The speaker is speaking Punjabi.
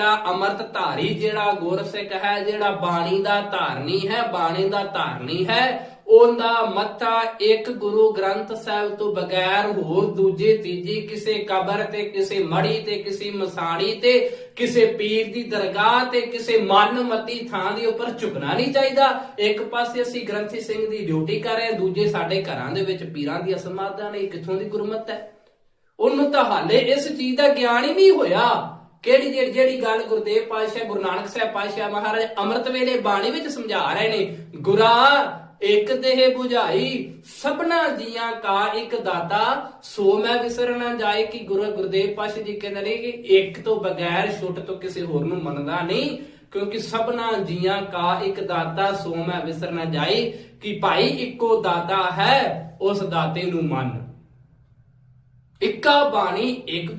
ਜਿਹੜਾ ਅਮਰਤ ਧਾਰੀ ਜਿਹੜਾ ਗੁਰਸਿੱਖ ਹੈ, ਜਿਹੜਾ ਬਾਣੀ ਦਾ ਧਾਰਨੀ ਹੈ, ਬਾਣੀ ਦਾ ਧਾਰਨੀ ਹੈ, ਉਹਦਾ ਮੱਥਾ ਇੱਕ ਗੁਰੂ ਗ੍ਰੰਥ ਸਾਹਿਬ ਤੋਂ ਬਗੈਰ ਹੋਰ ਦੂਜੇ, ਤੀਜੀ ਕਿਸੇ ਕਬਰ ਤੇ, ਕਿਸੇ ਮੜੀ ਤੇ, ਕਿਸੇ ਮਸਾਣੀ ਤੇ, ਕਿਸੇ ਪੀਰ ਦੀ ਦਰਗਾਹ ਤੇ, ਕਿਸੇ ਮਨਮਤੀ ਥਾਂ ਦੇ ਉੱਪਰ ਝੁਕਣਾ ਨਹੀਂ ਚਾਹੀਦਾ। ਇੱਕ ਪਾਸੇ ਅਸੀਂ ਗ੍ਰੰਥੀ ਸਿੰਘ ਦੀ ਡਿਊਟੀ ਕਰ ਰਹੇ ਦੂਜੇ ਸਾਡੇ ਘਰਾਂ ਦੇ ਵਿੱਚ ਪੀਰਾਂ ਦੀ ਸਮਾਧਾਂ ਨੇ ਕਿੱਥੋਂ ਦੀ ਗੁਰਮਤ ਹੈ? ਉਹਨੂੰ ਤਾਂ ਹਾਲੇ ਇਸ ਚੀਜ਼ ਦਾ ਗਿਆਨ ਹੀ ਨਹੀਂ ਹੋਇਆ। ਕਿਹੜੀ ਜਿਹੜੀ ਜਿਹੜੀ ਗੱਲ ਗੁਰਦੇਵ ਪਾਤਸ਼ਾਹ, ਗੁਰੂ ਨਾਨਕ ਸਾਹਿਬ ਪਾਤਸ਼ਾਹ ਮਹਾਰਾਜ ਅੰਮ੍ਰਿਤ ਵੇਲੇ ਬਾਣੀ ਵਿੱਚ ਸਮਝਾ ਰਹੇ ਨੇ, ਗੁਰਾ ਇੱਕ ਦੇਹ 부ਝਾਈ ਸਭਨਾ ਜੀਆਂ ਕਾ ਇੱਕ ਦਾਤਾ, ਸੋ ਮੈਂ ਵਿਸਰ ਨਾ ਜਾਏ ਕਿ ਗੁਰੂ ਗੁਰਦੇਵ ਪਾਤਸ਼ਾਹ ਜੀ ਕਹਿੰਦੇ ਨੇ ਕਿ ਇੱਕ ਤੋਂ ਬਗੈਰ ਛੁੱਟ ਤੋਂ ਕਿਸੇ ਹੋਰ ਨੂੰ ਮੰਨਦਾ ਨਹੀਂ, ਕਿਉਂਕਿ ਸਭਨਾ ਜੀਆਂ ਕਾ ਇੱਕ ਦਾਤਾ, ਸੋ ਮੈਂ ਵਿਸਰ ਨਾ ਜਾਏ ਕਿ ਭਾਈ ਇੱਕੋ ਦਾਤਾ ਹੈ, ਉਸ ਦਾਤੇ ਨੂੰ ਮੰਨ। ਇੱਕਾ ਬਾਣੀ, ਇੱਕ